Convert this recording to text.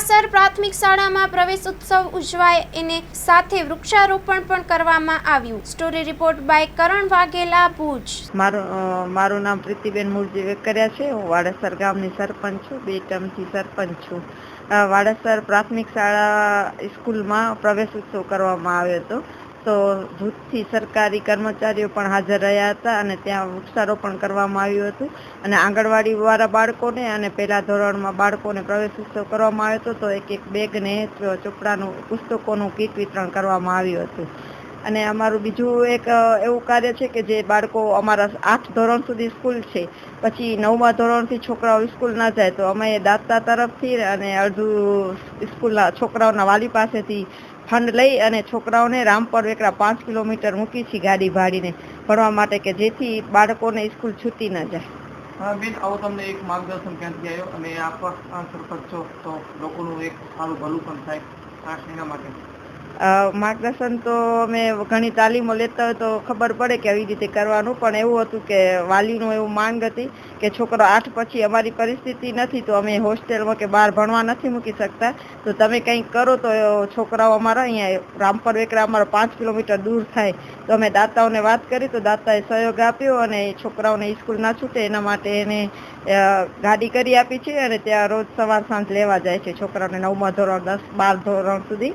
વાડાસર પ્રાથમિક શાળામાં પ્રવેશ ઉત્સવ ઉજવાય એને સાથે વૃક્ષારોપણ પણ કરવામાં આવ્યું. Story report by Karan Vaghela, Bhuj. મારું મારું નામ પ્રીતિબેન મૂળજી વેકરિયા છે. હું વાડસર ગામની સરપંચ છું. બે ટર્મથી સરપંચ છું. વાડસર પ્રાથમિક શાળા સ્કૂલમાં પ્રવેશ ઉત્સવ કરવામાં આવ્યો હતો. તો ભૂતથી સરકારી કર્મચારીઓ પણ હાજર રહ્યા હતા અને ત્યાં વૃક્ષારોપણ કરવામાં આવ્યું હતું. અને આંગણવાડી વાળા બાળકોને અને પહેલા ધોરણમાં બાળકોને પ્રવેશ ઉત્સવ કરવામાં આવ્યો હતો, તો એક એક બેગને ચોપડાનું પુસ્તકોનું કીટ વિતરણ કરવામાં આવ્યું હતું. અને અમારું બીજું એક એવું કાર્ય છે કે જે બાળકો અમારા આઠ ધોરણ સુધી સ્કૂલ છે, પછી નવમા ધોરણથી છોકરાઓ સ્કૂલ ના જાય, તો અમે દાતા તરફથી અને અડધું સ્કૂલના છોકરાઓના વાલી પાસેથી ફંડ લઈ અને છોકરાઓને રામપર વેકરા પાંચ કિલોમીટર મૂકી છે ગાડી ભાડીને ભણવા માટે કે જેથી બાળકોને સ્કૂલ છૂટી ન જાય. બેન, આવો તમને એક માર્ગદર્શન ક્યાંથી આવ્યો અને આપ સરપંચ છો તો લોકોનું એક સારું ભલું પણ થાય. આ એના માટે? માર્ગદર્શન તો અમે ઘણી તાલીમો લેતા હોય તો ખબર પડે કે આવી રીતે કરવાનું. પણ એવું હતું કે વાલીનું એવું માંગ હતી કે છોકરો આઠ પછી અમારી પરિસ્થિતિ નથી તો અમે હોસ્ટેલમાં કે બહાર ભણવા નથી મૂકી શકતા. તો તમે કંઈક કરો તો છોકરાઓ અમારા અહીંયા રામપર વેકરા અમારા પાંચ કિલોમીટર દૂર થાય. તો અમે દાતાઓને વાત કરી તો દાતાએ સહયોગ આપ્યો અને છોકરાઓને સ્કૂલ ના છૂટે. એના માટે એને ગાડી કરી આપી છે અને ત્યાં રોજ સવાર સાંજ લેવા જાય છે. છોકરાઓને નવમા ધોરણ, દસ, બાર ધોરણ સુધી